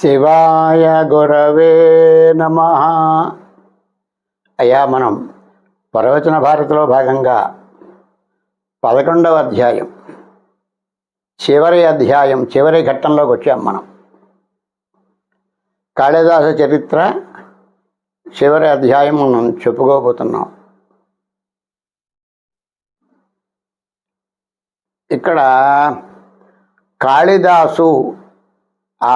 శివాయ గురవే నమ. అయ్యా మనం ప్రవచన భారతిలో భాగంగా పదకొండవ అధ్యాయం చివరి అధ్యాయం చివరి ఘట్టంలోకి వచ్చాం మనం. కాళిదాస చరిత్ర చివరి అధ్యాయం మనం చెప్పుకోబోతున్నాం. ఇక్కడ కాళిదాసు ఆ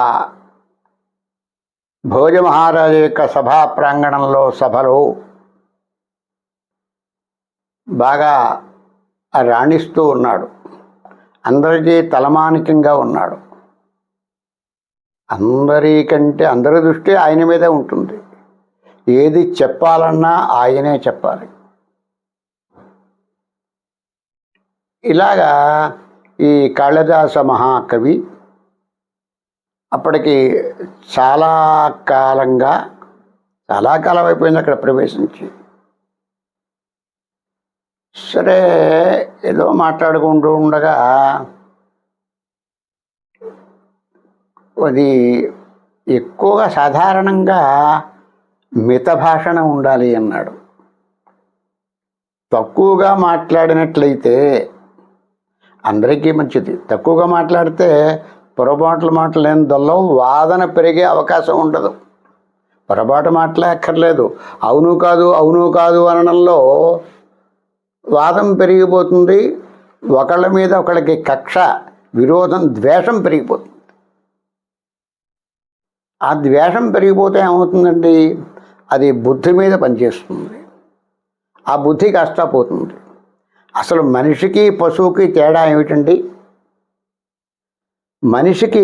భోజ మహారాజు యొక్క సభా ప్రాంగణంలో సభలో బాగా రాణిస్తూ ఉన్నాడు. అందరికీ తలమానికంగా ఉన్నాడు. అందరికంటే అందరి దృష్టి ఆయన మీదే ఉంటుంది. ఏది చెప్పాలన్నా ఆయనే చెప్పాలి. ఇలాగా ఈ కాళిదాస మహాకవి అప్పటికి చాలా కాలంగా చాలా కాలం అయిపోయింది అక్కడ ప్రవేశించి. సరే ఏదో మాట్లాడుకుంటూ ఉండగా అది ఎక్కువగా సాధారణంగా మిత భాషణ ఉండాలి అన్నాడు. తక్కువగా మాట్లాడినట్లయితే అందరికీ మంచిది. తక్కువగా మాట్లాడితే పొరపాట్ల మాటలు ఏం వాదన పెరిగే అవకాశం ఉండదు. పొరపాటు మాటలే అక్కర్లేదు. అవును కాదు అవును కాదు అనడంలో వాదం పెరిగిపోతుంది. ఒకళ్ళ మీద ఒకళ్ళకి కక్ష విరోధం ద్వేషం పెరిగిపోతుంది. ఆ ద్వేషం పెరిగిపోతే ఏమవుతుందండి? అది బుద్ధి మీద పనిచేస్తుంది. ఆ బుద్ధి కష్టపోతుంది అసలు మనిషికి పశువుకి తేడా ఏమిటండి? మనిషికి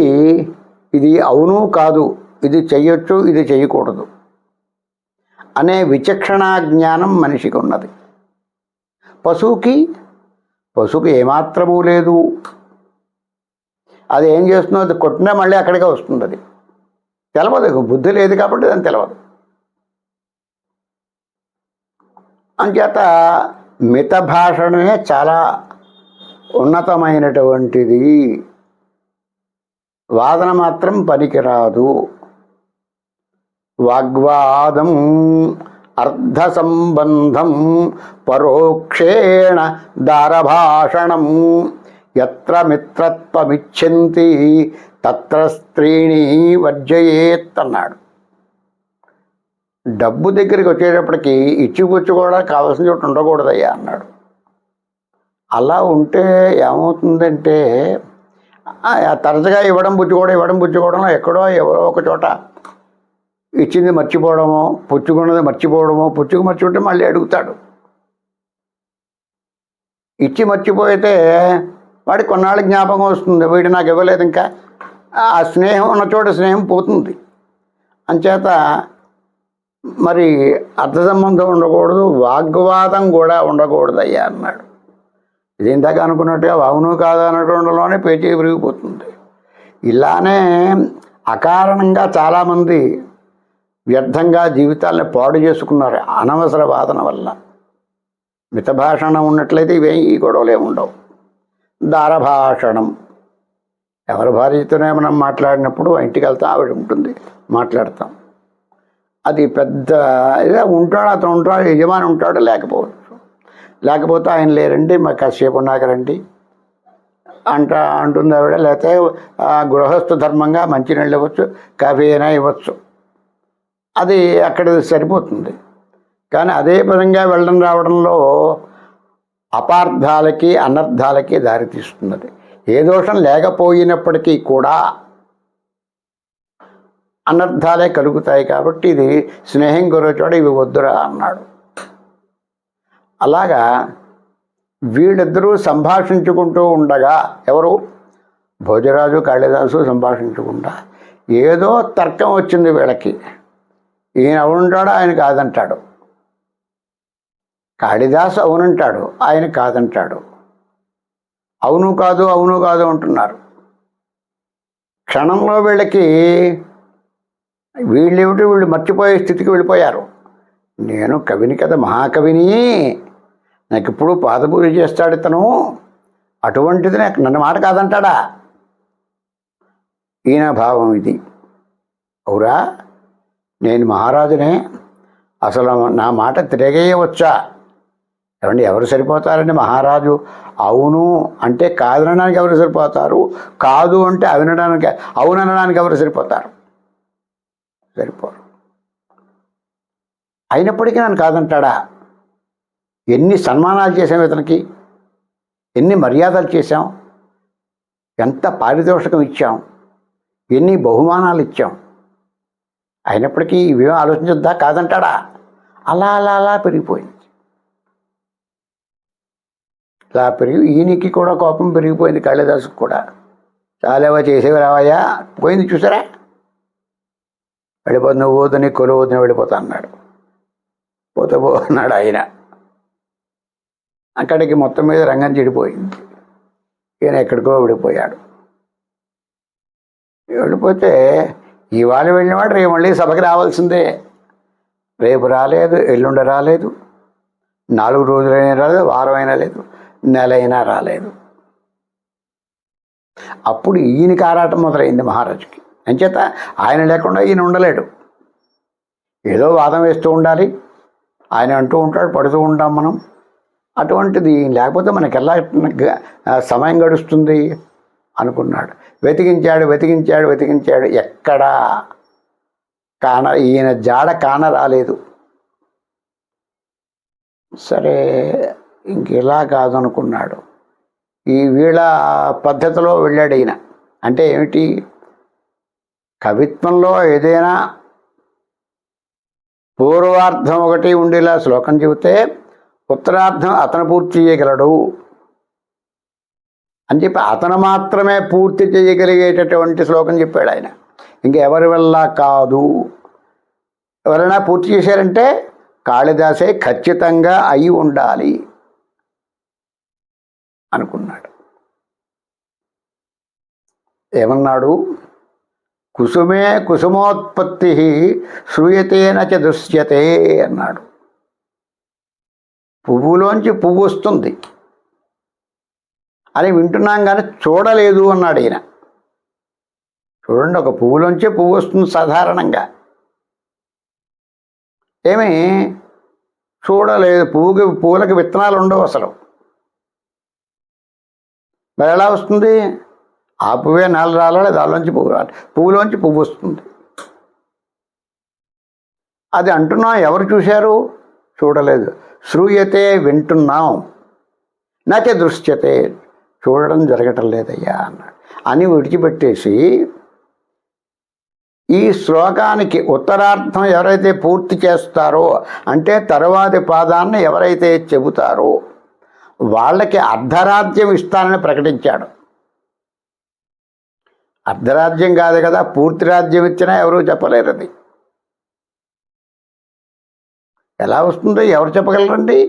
ఇది అవును కాదు ఇది చెయ్యొచ్చు ఇది చేయకూడదు అనే విచక్షణా జ్ఞానం మనిషికి ఉన్నది పశువుకి పశువుకి ఏమాత్రము లేదు. అది ఏం చేస్తుందో అది కొట్టినా మళ్ళీ అక్కడికే వస్తుంది అది తెలవదు బుద్ధి లేదు కాబట్టి దాన్ని తెలవదు. అంచేత మిత భాషణమే చాలా ఉన్నతమైనటువంటిది. వాదన మాత్రం పనికిరాదు. వాగ్వాదం అర్ధ సంబంధం పరోక్షేణ దారభాషణం ఎత్ర మిత్రత్వమిచ్చింది తత్ర స్త్రీని వర్జయేత్ అన్నాడు. డబ్బు దగ్గరికి వచ్చేటప్పటికి ఇచ్చిపుచ్చుకోవడం కావాల్సిన చోటు ఉండకూడదయ్యా అన్నాడు. అలా ఉంటే ఏమవుతుందంటే తరచుగా ఇవ్వడం పుచ్చుకోవడం ఇవ్వడం పుచ్చుకోవడంలో ఎక్కడో ఎవరో ఒక చోట ఇచ్చింది మర్చిపోవడమో పుచ్చుకున్నది మర్చిపోవడమో పుచ్చుకు మర్చిపోతే మళ్ళీ అడుగుతాడు. ఇచ్చి మర్చిపోతే వాడి కొన్నాళ్ళకి జ్ఞాపకం వస్తుంది వీడు నాకు ఇవ్వలేదు ఇంకా. ఆ స్నేహం ఉన్న చోట స్నేహం పోతుంది. అంచేత మరి అర్థ సంబంధం ఉండకూడదు వాగ్వాదం కూడా ఉండకూడదు అయ్యా అన్నాడు. ఇది ఇందాక అనుకున్నట్టుగా అవును కాదు అనటువంటిలోనే పేచీ విరిగిపోతుంది. ఇలానే అకారణంగా చాలామంది వ్యర్థంగా జీవితాలను పాడు చేసుకున్నారు అనవసర వాదన వల్ల. మితభాషణం ఉన్నట్లయితే ఇవే ఈ గొడవలే ఉండవు. దారభాషణం ఎవరి భార్యతోనే మనం మాట్లాడినప్పుడు ఇంటికి వెళ్తాం ఆవిడ ఉంటుంది మాట్లాడతాం. అది పెద్ద ఇదే ఉంటాడు అతను ఉంటాడు యజమాని ఉంటాడు లేకపోవచ్చు. లేకపోతే ఆయన లేరండి మాకు కాసేపు ఉన్నాక రండి అంట అంటుంది ఆవిడ లేకపోతే గృహస్థ ధర్మంగా మంచినీళ్ళు ఇవ్వచ్చు కాఫీ అయినా ఇవ్వచ్చు. అది అక్కడ సరిపోతుంది. కానీ అదే విధంగా వెళ్ళడం రావడంలో అపార్థాలకి అనర్థాలకి దారితీస్తున్నది ఏ దోషం లేకపోయినప్పటికీ కూడా అనర్థాలే కలుగుతాయి కాబట్టి ఇది స్నేహం గురచోడ ఇవి వద్దురా అన్నాడు. అలాగా వీళ్ళిద్దరూ సంభాషించుకుంటూ ఉండగా ఎవరు? భోజరాజు కాళిదాసు సంభాషించుకుంటా. ఏదో తర్కం వచ్చింది వీళ్ళకి. ఈయన అవునుంటాడు? ఆయన కాదంటాడు. కాళిదాసు అవునంటాడు. ఆయన కాదంటాడు. అవును కాదు అవును కాదు అంటున్నారు. క్షణంలో వీళ్ళకి వీళ్ళేమిటి? వీళ్ళు మర్చిపోయే స్థితికి వెళ్ళిపోయారు. నేను కవిని కదా మహాకవిని. నాకు ఇప్పుడు పాదపూజ చేస్తాడు ఇతను. అటువంటిది నాకు నన్ను మాట కాదంటాడా? ఈయన భావం ఇది. అవురా నేను మహారాజునే. అసలు నా మాట తిరగేయవచ్చా? ఏమండి ఎవరు సరిపోతారండి మహారాజు? అవును అంటే కాదనడానికి ఎవరు సరిపోతారు? కాదు అంటే అవునడానికి అవుననడానికి ఎవరు సరిపోతారు? సరిపోరు. అయినప్పటికీ నన్ను కాదంటాడా? ఎన్ని సన్మానాలు చేశాం ఇతనికి? ఎన్ని మర్యాదలు చేశాం? ఎంత పారితోషికం ఇచ్చాం? ఎన్ని బహుమానాలు ఇచ్చాం? అయినప్పటికీ ఇవేం ఆలోచించొద్దా? కాదంటాడా? అలా అలా అలా పెరిగిపోయింది. ఇలా పెరిగి ఈయనకి కూడా కోపం పెరిగిపోయింది కాళిదాసుకు కూడా. చాలేవా చేసేవి రావయ్యా? పోయింది చూసారా? వెళ్ళిపోతుంది నువ్వు పోతు నీ కొలువు వెళ్ళిపోతా అన్నాడు. పోతే పో అన్నాడు ఆయన. అక్కడికి మొత్తం మీద రంగం చెడిపోయింది. ఈయన ఎక్కడికో విడిపోయాడు. వెళ్ళిపోతే ఇవాళ వెళ్ళినవాడు రేపు మళ్ళీ సభకి రావాల్సిందే. రేపు రాలేదు ఎల్లుండి రాలేదు నాలుగు రోజులైనా రాలేదు వారం అయినా లేదు నెల అయినా రాలేదు. అప్పుడు ఈయనకి ఆరాటం మొదలైంది మహారాజుకి. అంచేత ఆయన లేకుండా ఈయన ఉండలేడు. ఏదో వాదం వేస్తూ ఉండాలి. ఆయన అంటూ ఉంటాడు పడుతూ ఉంటాం మనం. అటువంటిది లేకపోతే మనకి ఎలా సమయం గడుస్తుంది అనుకున్నాడు. వెతికించాడు వెతికించాడు వెతికించాడు ఎక్కడా కాన ఈయన జాడ కాన రాలేదు. సరే ఇంకెలా కాదనుకున్నాడు. ఈ వీళ్ళ పద్ధతిలో వెళ్ళాడు ఈయన. అంటే ఏమిటి? కవిత్వంలో ఏదైనా పూర్వార్థం ఒకటి ఉండేలా శ్లోకం చెబితే ఉత్తరార్థం అతను పూర్తి చేయగలడు అని చెప్పి అతను మాత్రమే పూర్తి చేయగలిగేటటువంటి శ్లోకం చెప్పాడు ఆయన. ఇంకెవరి వల్ల కాదు. ఎవరైనా పూర్తి చేశారంటే కాళిదాసే ఖచ్చితంగా అయి ఉండాలి అనుకున్నాడు. ఏమన్నాడు? కుసుమే కుసుమోత్పత్తి శ్రూయతేన చ దృశ్యతే అన్నాడు. పువ్వులోంచి పువ్వు వస్తుంది. అని వింటున్నాం కానీ చూడలేదు అన్నాడు ఈయన. చూడండి ఒక పువ్వులోంచే పువ్వు వస్తుంది సాధారణంగా. ఏమి? చూడలేదు పువ్వుకి పువ్వులకి విత్తనాలు ఉండవు అసలు. మరి ఎలా వస్తుంది? ఆ పువ్వే నెల రాలాలి దానిలోంచి పువ్వు రాలి పువ్వులోంచి పువ్వు వస్తుంది. అది అంటున్నాం ఎవరు చూశారు? చూడలేదు. శ్రూయతే వింటున్నాం. నాకే దృశ్యతే. చూడడం జరగటం లేదయ్యా అన్నాడు. అని విడిచిపెట్టేసి ఈ శ్లోకానికి ఉత్తరార్థం ఎవరైతే పూర్తి చేస్తారో అంటే తరువాతి పాదాన్ని ఎవరైతే చెబుతారో వాళ్ళకి అర్ధరాజ్యం ఇస్తానని ప్రకటించాడు. అర్ధరాజ్యం కాదు కదా పూర్తి రాజ్యం ఇచ్చినా ఎవరూ చెప్పలేరు అది ఎలా వస్తుందో ఎవరు చెప్పగలరండి?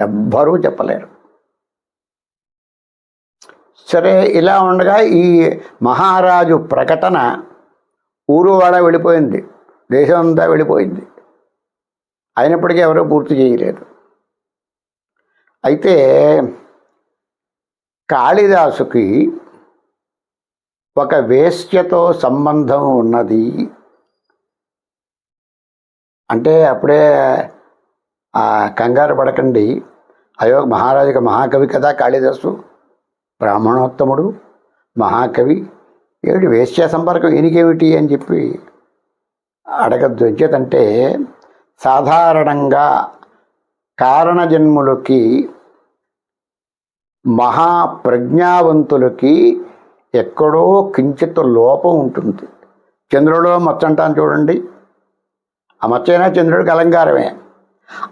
ఎవ్వరూ చెప్పలేరు. సరే ఇలా ఉండగా ఈ మహారాజు ప్రకటన ఊరువాడ వెళ్ళిపోయింది. దేశం అంతా వెళ్ళిపోయింది. అయినప్పటికీ ఎవరూ పూర్తి చేయలేదు. అయితే కాళిదాసుకి ఒక వేశ్యతో సంబంధం ఉన్నది. అంటే అప్పుడే కంగారు పడకండి. అయో మహారాజుకి మహాకవి కదా కాళిదాసు బ్రాహ్మణోత్తముడు మహాకవి. ఏమిటి వేశ్య సంపర్కం ఈయనకేమిటి అని చెప్పి అడగద్దు. ఎంచేతంటే సాధారణంగా కారణజన్ములకి మహాప్రజ్ఞావంతులకి ఎక్కడో కించిత్ లోపం ఉంటుంది. చంద్రులో మచ్చంటాను చూడండి. ఆ చంద్రుడికి అలంకారమే.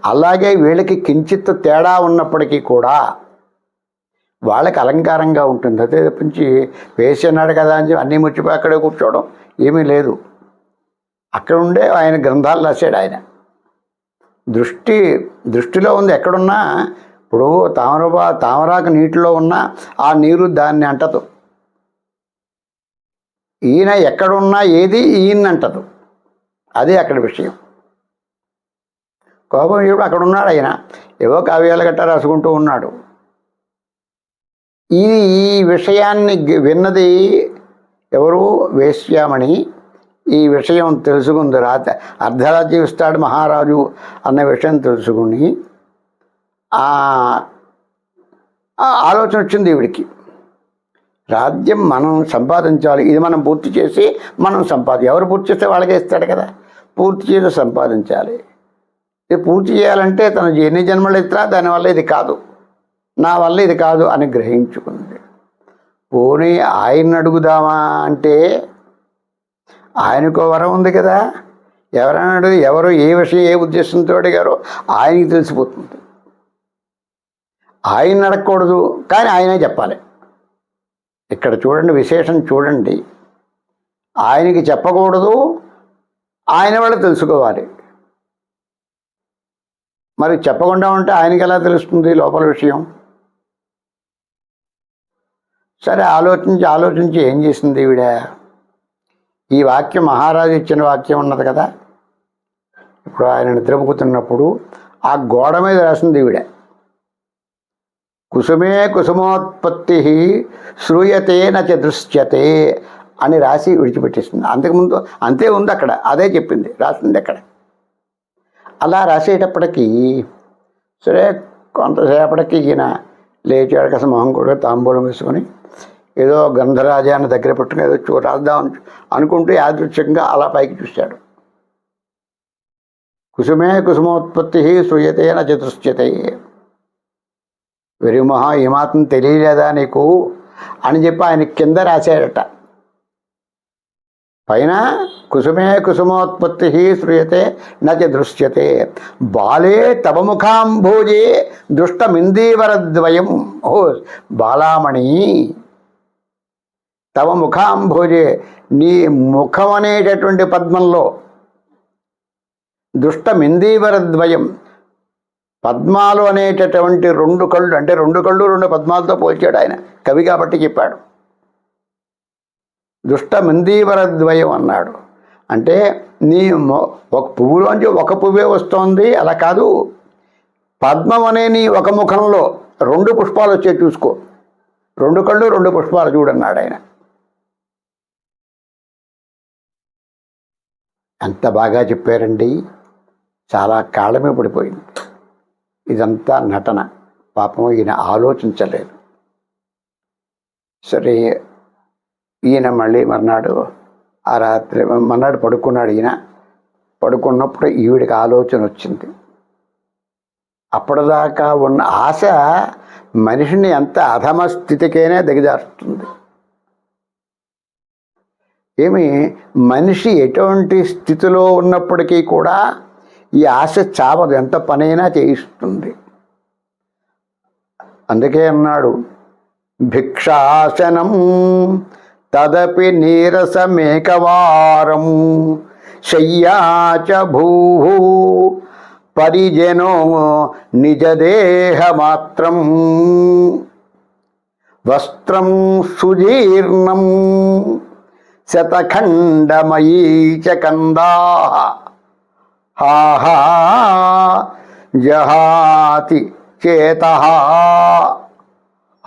అలాగే వీళ్ళకి కించిత్ తేడా ఉన్నప్పటికీ కూడా వాళ్ళకి అలంకారంగా ఉంటుంది. అదే తప్పించి వేసి అన్నాడు కదా అని చెప్పి అన్నీ ముచ్చిపోయి అక్కడే కూర్చోవడం ఏమీ లేదు. అక్కడ ఉండే ఆయన గ్రంథాలు రాశాడు ఆయన. దృష్టి దృష్టిలో ఉంది ఎక్కడున్నా. ఇప్పుడు తామరబా తామరాకు నీటిలో ఉన్నా ఆ నీరు దాన్ని అంటదు. ఈయన ఎక్కడున్నా ఏది ఈయన అంటదు అదే అక్కడ విషయం. కోపం ఇప్పుడు అక్కడ ఉన్నాడు ఆయన. ఏవో కావ్యాలు గట్టా రాసుకుంటూ ఉన్నాడు. ఈ ఈ విషయాన్ని విన్నది ఎవరు? వేశ్యామణి. ఈ విషయం తెలుసుకుంది. రాత అర్ధరా జీవిస్తాడు మహారాజు అన్న విషయం తెలుసుకుని ఆ ఆలోచన వచ్చింది ఈవిడికి రాజ్యం మనం సంపాదించాలి. ఇది మనం పూర్తి చేసి మనం సంపాది ఎవరు పూర్తి చేస్తే వాళ్ళకే ఇస్తాడు కదా. పూర్తి చేసి సంపాదించాలి. ఇది పూర్తి చేయాలంటే తను ఎన్ని జన్మలు ఇచ్చినా దానివల్ల ఇది కాదు. నా వల్ల ఇది కాదు అని గ్రహించుకుంది. పోనీ ఆయన్ని అడుగుదామా అంటే ఆయనకు వరం ఉంది కదా. ఎవరైనా అడుగు ఎవరు ఏ విషయం ఏ ఉద్దేశంతో అడిగారో ఆయనకి తెలిసిపోతుంది. ఆయన అడగకూడదు కానీ ఆయనే చెప్పాలి. ఇక్కడ చూడండి విశేషం చూడండి. ఆయనకి చెప్పకూడదు ఆయన వాళ్ళు తెలుసుకోవాలి. మరి చెప్పకుండా ఉంటే ఆయనకి ఎలా తెలుస్తుంది లోపల విషయం? సరే ఆలోచించి ఆలోచించి ఏం చేసింది ఈవిడ? ఈ వాక్యం మహారాజు ఇచ్చిన వాక్యం ఉన్నది కదా? ఇప్పుడు ఆయన నిద్రపోతున్నప్పుడు ఆ గోడ మీద రాసింది ఈవిడ. కుసుమే కుసుమోత్పత్తి శ్రూయతే నచ దృశ్యతే అని రాసి విడిచిపెట్టేసింది. అంతకుముందు అంతే ఉంది అక్కడ. అదే చెప్పింది. రాసింది అక్కడ. అలా రాసేటప్పటికీ సరే కొంతసేపటికి ఈయన లేచాడు కస మొహం కూడా తాంబూలం వేసుకొని ఏదో గంధరాజాన్ని దగ్గర పెట్టుకుని ఏదో చూ రాద్దాం అనుకుంటూ యాదృచ్ఛికంగా అలా పైకి చూశాడు. కుసుమే కుసుమోత్పత్తి శ్రూయతే న చతుశ్యతే వెరిమొహ ఏమాత్రం మాత్రం తెలియలేదా నీకు అని చెప్పి ఆయన కింద రాశాడట. పైన కుసుమే కుసుమోత్పత్తి శ్రూయతే నచి దృశ్యతే. బాలే తవ ముఖాంభోజే దుష్టమిందీవరద్వయం. ఓ బాలామణి తవ ముఖాంభోజే నీ ముఖం అనేటటువంటి పద్మంలో దుష్టమిందీవరద్వయం. పద్మాలు అనేటటువంటి రెండు కళ్ళు అంటే రెండు కళ్ళు రెండు పద్మాలతో పోల్చాడు ఆయన. కవి కాబట్టి చెప్పాడు. దుష్ట మందీవరద్వయం అన్నాడు అంటే నీ మొ- ఒక పువ్వులోంచి ఒక పువ్వే వస్తోంది అలా కాదు. పద్మం అనే నీ ఒక ముఖంలో రెండు పుష్పాలు వచ్చే చూసుకో. రెండు కళ్ళు రెండు పుష్పాలు చూడన్నాడు ఆయన. ఎంత బాగా చెప్పారండి. చాలా కాలమే పడిపోయింది. ఇదంతా నటన. పాపం ఈయన ఆలోచించలేదు. సరే ఈయన మళ్ళీ మర్నాడు ఆ రాత్రి మర్నాడు పడుకున్నాడు ఈయన. పడుకున్నప్పుడు ఈవిడికి ఆలోచన వచ్చింది. అప్పటిదాకా ఉన్న ఆశ మనిషిని ఎంత అధమ స్థితికైనా దిగజారుతుంది. ఏమి మనిషి ఎటువంటి స్థితిలో ఉన్నప్పటికీ కూడా ఈ ఆశ చావదు. ఎంత పనైనా చేయిస్తుంది. అందుకే అన్నాడు భిక్షాసనం తదపి నీరసమేకవారం శయ్యాచ భూ పరిజనో నిజదేహమాత్రం. వస్త్రం సుజీర్ణం శతఖండమయీ చ కందా. హాహా జహాతి చేత.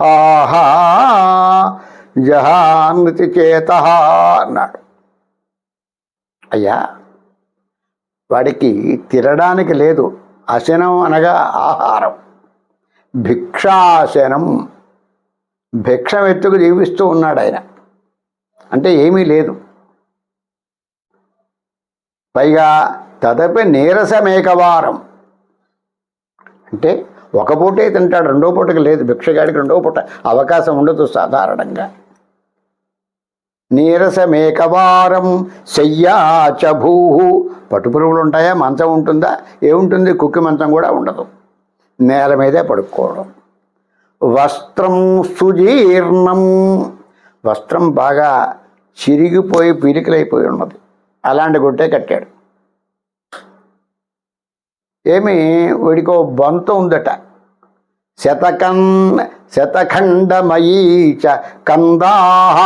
ఆహా జహానృతి చేత అన్నాడు. అయ్యా వాడికి తినడానికి లేదు అశనం అనగా ఆహారం. భిక్షాసనం భిక్షం ఎత్తుకు జీవిస్తూ ఉన్నాడు ఆయన. అంటే ఏమీ లేదు. పైగా తదపి నీరసమేకవారం అంటే ఒక పూటే తింటాడు రెండో పూటకి లేదు భిక్షగాడికి రెండో పూట అవకాశం ఉండదు సాధారణంగా. నీరసమేకవారం శయ్యాచ భూ పట్టుపురుగులు ఉంటాయా మంచం ఉంటుందా? ఏముంటుంది? కుక్కి మంచం కూడా ఉండదు. నేల మీదే పడుకోవడం. వస్త్రం సుజీర్ణం. వస్త్రం బాగా చిరిగిపోయి పిరికిలైపోయి ఉన్నది. అలాంటి గుట్టే కట్టాడు. ఏమి వీడికో బంత ఉందట. శతకం శతఖండమయీ చ కందాహ.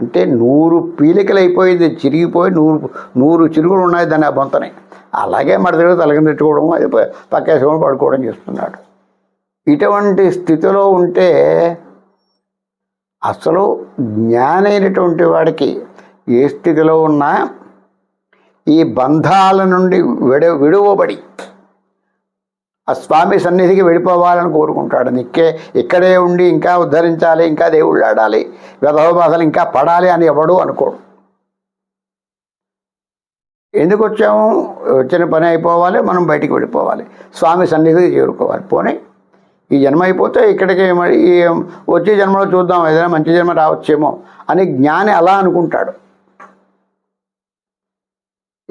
అంటే నూరు పీలికలు అయిపోయింది చిరిగిపోయి నూరు నూరు చిరుగులు ఉన్నాయి దాని ఆ బొంతని. అలాగే మన దగ్గర తలకింద అది ప- పక్కేసుకోవడం పడుకోవడం చేస్తున్నాడు. ఇటువంటి స్థితిలో ఉంటే అసలు జ్ఞానైనటువంటి వాడికి ఏ స్థితిలో ఉన్నా ఈ బంధాల నుండి విడ విడువబడి ఆ స్వామి సన్నిధికి వెళ్ళిపోవాలని కోరుకుంటాడు. నిక్కే ఇక్కడే ఉండి ఇంకా ఉద్ధరించాలి ఇంకా దేవుళ్ళు ఆడాలి విధవ ఇంకా పడాలి అని ఎవడు అనుకోడు. ఎందుకు వచ్చాము? వచ్చిన పని అయిపోవాలి మనం బయటికి వెళ్ళిపోవాలి. స్వామి సన్నిధికి చేరుకోవాలి. పోనీ ఈ జన్మ అయిపోతే ఇక్కడికి మరి వచ్చే జన్మలో చూద్దాం ఏదైనా మంచి జన్మ రావచ్చేమో అని జ్ఞాని అలా అనుకుంటాడు.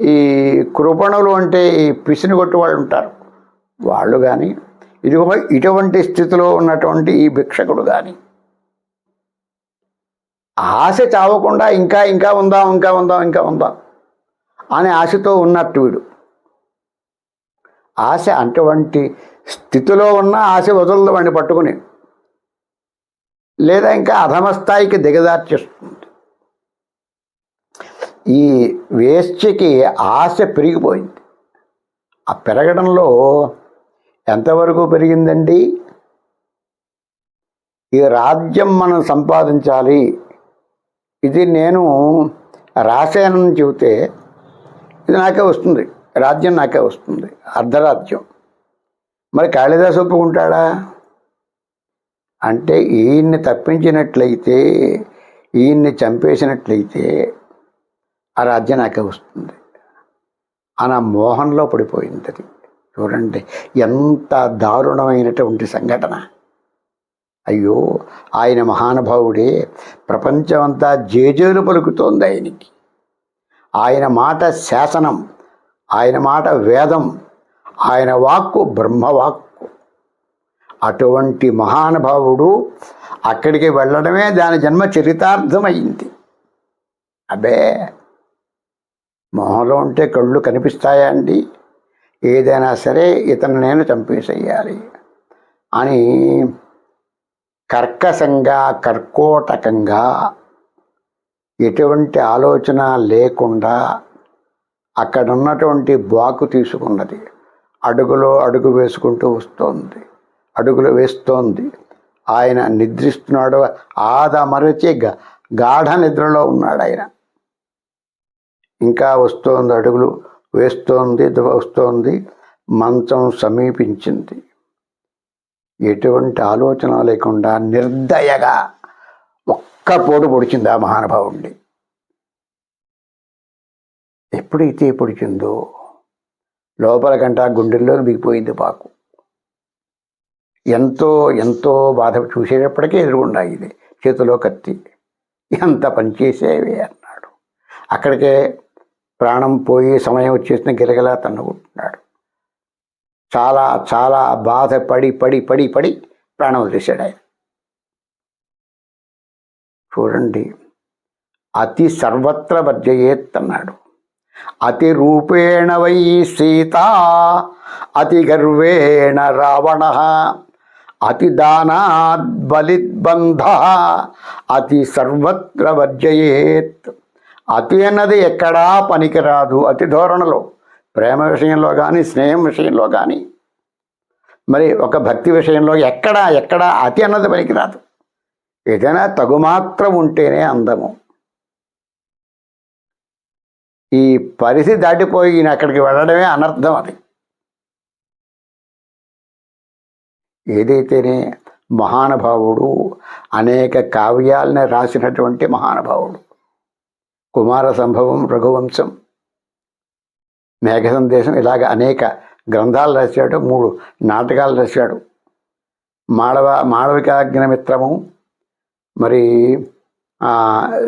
ఈ కృపణులు అంటే ఈ పిసిని కొట్టు వాళ్ళు ఉంటారు. వాళ్ళు కానీ ఇదిగో ఇటువంటి స్థితిలో ఉన్నటువంటి ఈ భిక్షకుడు కానీ ఆశ చావకుండా ఇంకా ఇంకా ఉందాం ఇంకా ఉందాం ఇంకా ఉందాం అనే ఆశతో ఉన్నట్టు వీడు. ఆశ అటువంటి స్థితిలో ఉన్న ఆశ వదలదు వాడిని పట్టుకుని లేదా ఇంకా అధమ స్థాయికి దిగజార్చేస్తుంది. ఈ వేశ్యకి ఆశ పెరిగిపోయింది. ఆ పెరగడంలో ఎంతవరకు పెరిగిందండి? ఈ రాజ్యం మనం సంపాదించాలి. ఇది నేను రాశానని చెబితే ఇది నాకే వస్తుంది. రాజ్యం నాకే వస్తుంది. అర్ధరాజ్యం. మరి కాళిదాసు ఒప్పుకుంటాడా? అంటే ఈయన్ని తప్పించినట్లయితే ఈయన్ని చంపేసినట్లయితే ఆ రాజ్యం నాకే వస్తుంది. అన్న మోహంలో పడిపోయింది అది. చూడండి ఎంత దారుణమైనటువంటి సంఘటన. అయ్యో ఆయన మహానుభావుడే ప్రపంచమంతా జేజేలు పలుకుతోంది ఆయనకి. ఆయన మాట శాసనం ఆయన మాట వేదం ఆయన వాక్కు బ్రహ్మవాక్కు. అటువంటి మహానుభావుడు అక్కడికి వెళ్ళడమే దాని జన్మ చరితార్థమైంది. అబే మొహంలో ఉంటే కళ్ళు కనిపిస్తాయా అండి? ఏదైనా సరే ఇతను నేను చంపేసేయాలి అని కర్కశంగా కర్కోటకంగా ఎటువంటి ఆలోచన లేకుండా అక్కడ ఉన్నటువంటి బాకు తీసుకున్నది. అడుగులో అడుగు వేసుకుంటూ వస్తోంది. అడుగులు వేస్తోంది. ఆయన నిద్రిస్తున్నాడు. ఆద మరచి గాఢ నిద్రలో ఉన్నాడు ఆయన ఇంకా వస్తోంది అడుగులు. వేస్తోంది వస్తోంది మంచం సమీపించింది. ఎటువంటి ఆలోచన లేకుండా నిర్దయగా ఒక్క పోటు పొడిచింది ఆ మహానుభావుడిని ఎప్పుడైతే పొడిచిందో? లోపల కంట గుండెల్లో బిగిపోయింది పాకు ఎంతో ఎంతో బాధ చూసేటప్పటికీ ఎదురుగుండా ఇది. చేతిలో కత్తి. ఎంత పనిచేసేవి అన్నాడు. అక్కడికే ప్రాణం పోయి సమయం వచ్చేసిన గిలగిలా తన్నుకుంటున్నాడు చాలా చాలా బాధపడి పడి పడి పడి పడి ప్రాణం వదిలేశాడు ఆయన. చూడండి అతి సర్వత్ర వర్జయేత్ అన్నాడు అతి రూపేణ వై సీత అతి గర్వేణ రావణ అతి దానాద్ బలిద్బంధ అతి సర్వత్ర వర్జయేత్. అతి అన్నది ఎక్కడా పనికిరాదు అతి ధోరణలో ప్రేమ విషయంలో కానీ స్నేహం విషయంలో కానీ మరి ఒక భక్తి విషయంలో ఎక్కడా ఎక్కడా అతి అన్నది పనికిరాదు. ఏదైనా తగుమాత్రం ఉంటేనే అందము. ఈ పరిధి దాటిపోయి ఈయన అక్కడికి వెళ్ళడమే అనర్థం అది. ఏదైతేనే మహానుభావుడు అనేక కావ్యాలని రాసినటువంటి మహానుభావుడు. కుమార సంభవం రఘువంశం మేఘ సందేశం ఇలాగ అనేక గ్రంథాలు రాశాడు మూడు నాటకాలు రాశాడు. మాళవ మాళవికాగ్నమిత్రము మరి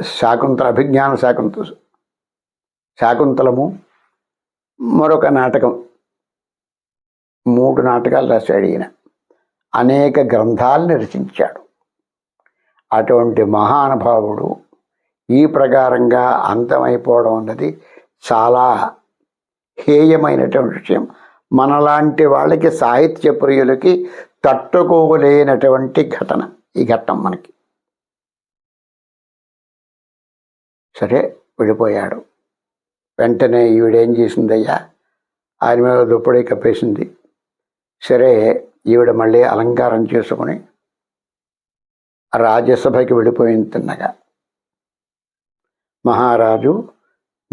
శాకుంతల అభిజ్ఞాన శాకుంత శాకుంతలము మరొక నాటకం. మూడు నాటకాలు రాశాడు ఈయన. అనేక గ్రంథాలను రచించాడు. అటువంటి మహానుభావుడు ఈ ప్రకారంగా అంతమైపోవడం అన్నది చాలా హేయమైనటువంటి విషయం. మనలాంటి వాళ్ళకి సాహిత్య ప్రియులకి తట్టుకోలేనటువంటి ఘటన ఈ ఘట్టం మనకి. సరే విడిపోయాడు. వెంటనే ఈవిడేం చేసిందయ్యా? ఆయన మీద దుప్పటి కప్పేసింది. సరే ఈవిడ మళ్ళీ అలంకారం చేసుకుని రాజ్యసభకి వెళ్ళిపోయింది తిన్నగా. మహారాజు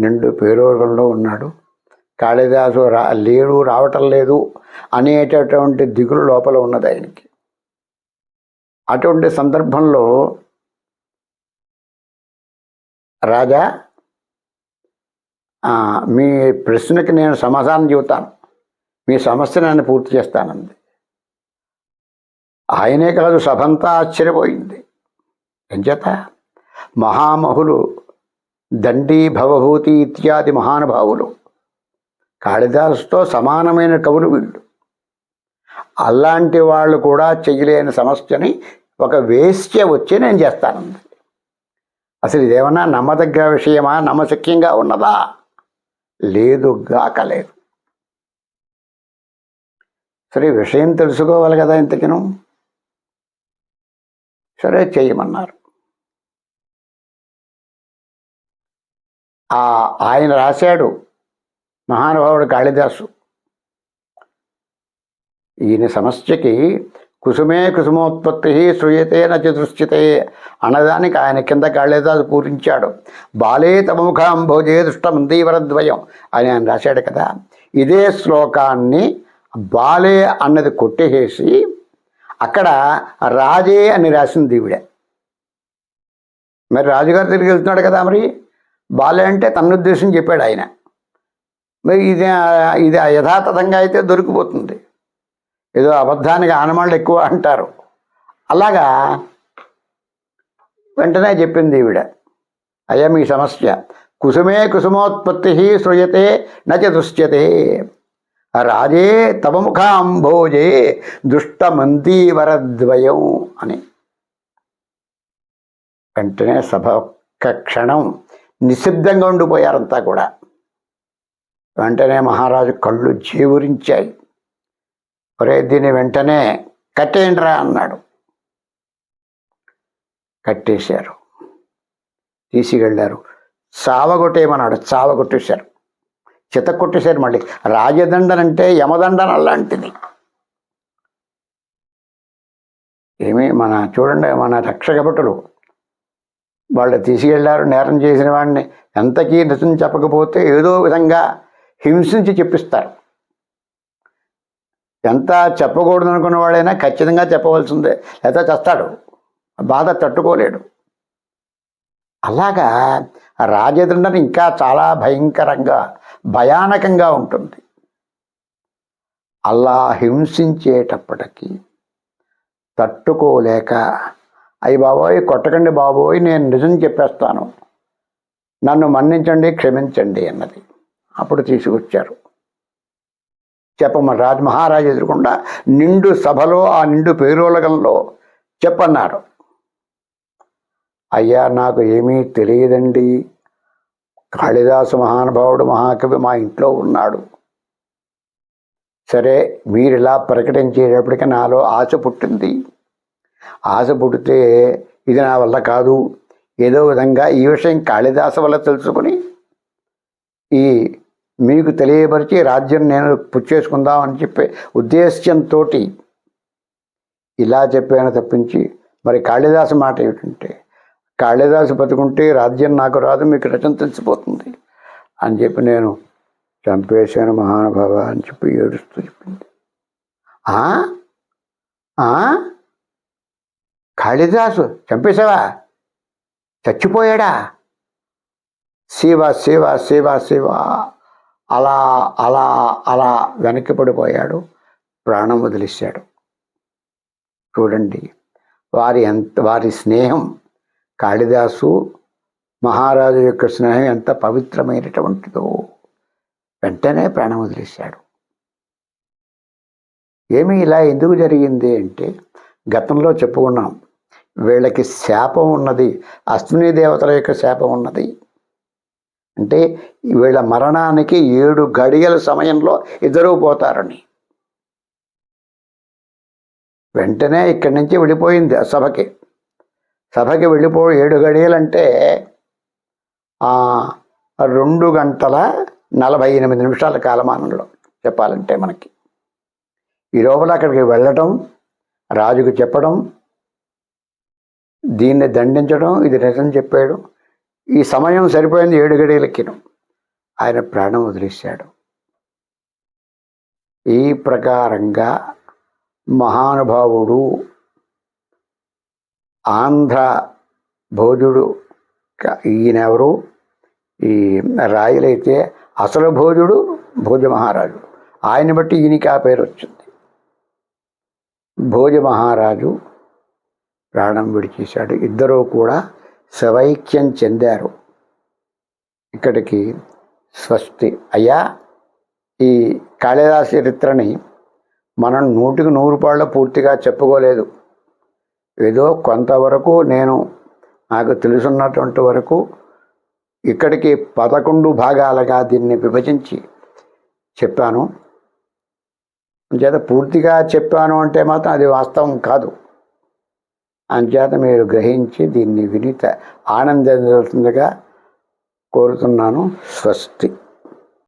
నిండు పేరోగంలో ఉన్నాడు. కాళిదాసు రా లేడు రావటం లేదు అనేటటువంటి దిగులు లోపల ఉన్నది ఆయనకి. అటువంటి సందర్భంలో రాజా మీ ప్రశ్నకి నేను సమాధానం చెబుతాను. మీ సమస్య నన్ను పూర్తి చేస్తానంది. ఆయనే కాదు సభంతా ఆశ్చర్యపోయింది. ఎంచేత? మహామహులు దండి భవభూతి ఇత్యాది మహానుభావులు. కాళిదాసుతో సమానమైన కవులు వీళ్ళు. అలాంటి వాళ్ళు కూడా చెయ్యలేని సమస్యని ఒక వేశ్య వచ్చి నేను చేస్తానంది అసలు ఇదేమన్నా నమ్మదగ్గ విషయమా? నమ్మశక్యంగా ఉన్నదా? లేదు గాక లేదు. సరే విషయం తెలుసుకోవాలి కదా ఇంతకిను? సరే చేయమన్నారు ఆయన రాశాడు మహానుభావుడు కాళిదాసు. ఈయన సమస్యకి కుసుమే కుసుమోత్పత్తి శ్రూయతే నచదృశ్యతే అన్నదానికి ఆయన కింద కాళిదాసు పూరించాడు. బాలే తముఖాం భోజే దుష్టమందీవరద్వయం అని ఆయన రాశాడు కదా. ఇదే శ్లోకాన్ని బాలే అన్నది కొట్టేసి అక్కడ రాజే అని రాసింది ఈవిడ. మరి రాజుగారు తిరిగి వెళ్తున్నాడు కదా మరి? బాలే అంటే తనుద్దేశం చెప్పాడు ఆయన. మరి ఇది ఇది యథాతథంగా అయితే దొరికిపోతుంది. ఏదో అబద్ధానికి ఆనమాళ్ళు ఎక్కువ అంటారు. అలాగా వెంటనే చెప్పింది ఈవిడ. అయ్యా మీ సమస్య. కుసుమే కుసుమోత్పత్తి సృజతే నచ దృశ్యతే రాజే తమముఖాంభోజే దుష్టమంతీవరద్వయం అని. వెంటనే సభ ఒక్క క్షణం నిశ్శబ్దంగా ఉండిపోయారంతా కూడా. వెంటనే మహారాజు కళ్ళు జీవురించాయి. ఒరే దీన్ని వెంటనే కట్టేయండిరా అన్నాడు. కట్టేశారు. తీసుకెళ్ళారు చావగొట్టేయమన్నాడు. చావగొట్టేశారు. చిత కొట్టేశారు మళ్ళీ. రాజదండన అంటే యమదండన అలాంటిది ఏమి మన చూడండి మన రక్షక భటులు వాళ్ళు తీసుకెళ్ళారు నేరం చేసిన వాడిని. ఎంతకీ నిజం చెప్పకపోతే ఏదో విధంగా హింసించి చెప్పిస్తారు. ఎంత చెప్పకూడదు అనుకున్న వాడైనా ఖచ్చితంగా చెప్పవలసిందే. లేదా చస్తాడు. బాధ తట్టుకోలేడు. అలాగా రాజదండన ఇంకా చాలా భయంకరంగా భయానకంగా ఉంటుంది. అలా హింసించేటప్పటికీ తట్టుకోలేక అయ్యి బాబోయ్ కొట్టకండి బాబోయ్ నేను నిజం చెప్పేస్తాను. నన్ను మన్నించండి క్షమించండి అన్నది. అప్పుడు తీసుకొచ్చారు. చెప్పమ రాజ మహారాజు ఎదురుకుండా నిండు సభలో ఆ నిండు పేరోలగంలో చెప్పన్నారు. అయ్యా నాకు ఏమీ తెలియదండి. కాళిదాసు మహానుభావుడు మహాకవి మా ఇంట్లో ఉన్నాడు. సరే మీరు ఇలా ప్రకటించేటప్పటికి నాలో ఆశ పుట్టింది. ఆశ పుడితే ఇది నా వల్ల కాదు ఏదో విధంగా ఈ విషయం కాళిదాస వల్ల తెలుసుకుని ఈ మీకు తెలియపరిచి రాజ్యం నేను పుచ్చేసుకుందామని చెప్పే ఉద్దేశ్యంతో ఇలా చెప్పాను తప్పించి మరి కాళిదాసు మాట ఏమిటంటే కాళిదాసు బతుకుంటే రాజ్యం నాకు రాదు మీకు రచన తెలిసిపోతుంది అని చెప్పి నేను చంపేశాను మహానుభావ అని చెప్పి ఏడుస్తూ చెప్పింది "ఆ? ఆ? కాళిదాసు చంపేశావా? చచ్చిపోయాడా? శివ శివ శివ శివ. అలా అలా అలా వెనక్కి పడిపోయాడు ప్రాణం వదిలేశాడు. చూడండి వారి ఎంత వారి స్నేహం కాళిదాసు మహారాజు యొక్క స్నేహం ఎంత పవిత్రమైనటువంటిదో. వెంటనే ప్రాణం వదిలేశాడు. ఏమి ఇలా ఎందుకు జరిగింది అంటే గతంలో చెప్పుకున్నాం వీళ్ళకి శాపం ఉన్నది అశ్విని దేవతల యొక్క శాపం ఉన్నది. అంటే వీళ్ళ మరణానికి ఏడు గడియల సమయంలో ఇద్దరూ పోతారని. వెంటనే ఇక్కడి నుంచి వెళ్ళిపోయింది ఆ సభకి. సభకి వెళ్ళిపో ఏడు గడియలంటే రెండు గంటల నలభై ఎనిమిది నిమిషాల కాలమానంలో చెప్పాలంటే మనకి. ఈ లోపల అక్కడికి వెళ్ళటం రాజుకు చెప్పడం దీన్ని దండించడం ఇది నిజం చెప్పాడు. ఈ సమయం సరిపోయింది ఏడు గడియలకిను ఆయన ప్రాణం వదిలేశాడు. ఈ ప్రకారంగా మహానుభావుడు ఆంధ్ర భోజుడు ఈయనెవరు ఈ రాయలైతే అసలు భోజుడు భోజ మహారాజు. ఆయన బట్టి ఈయనకి ఆ పేరు వచ్చింది భోజ మహారాజు ప్రాణం విడిచేశాడు. ఇద్దరూ కూడా సవైక్యం చెందారు. ఇక్కడికి స్వస్తి. అయ్యా ఈ కాళిదాస చరిత్రని మనం నూటికి నూరు పాళ్ళ పూర్తిగా చెప్పుకోలేదు. ఏదో కొంతవరకు నేను నాకు తెలుసున్నటువంటి వరకు ఇక్కడికి పదకొండు భాగాలుగా దీన్ని విభజించి చెప్పాను. చేత పూర్తిగా చెప్పాను అంటే మాత్రం అది వాస్తవం కాదు. అంచేత మీరు గ్రహించి దీన్ని వినిత త- కోరుతున్నాను. స్వస్తి.